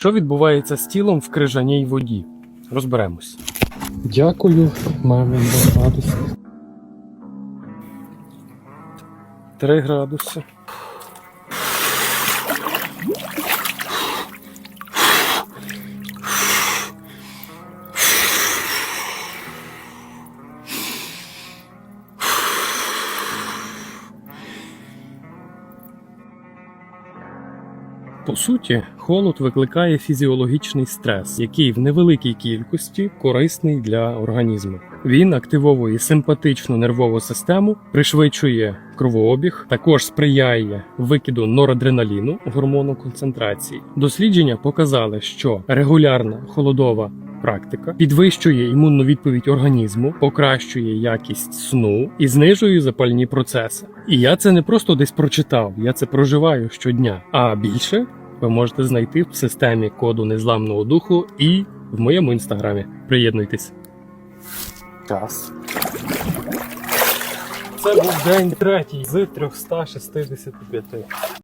Що відбувається з тілом в крижаній воді? Розберемось. Дякую, маємо 2 градуси. 3 градуси. По суті, холод викликає фізіологічний стрес, який в невеликій кількості корисний для організму. Він активовує симпатичну нервову систему, пришвидшує кровообіг, також сприяє викиду норадреналіну гормону концентрації. Дослідження показали, що регулярна холодова практика підвищує імунну відповідь організму, покращує якість сну і знижує запальні процеси. І я це не просто десь прочитав, я це проживаю щодня. А більше ви можете знайти в системі коду незламного духу і в моєму інстаграмі. Приєднуйтесь. Час. Це був день третій з 365.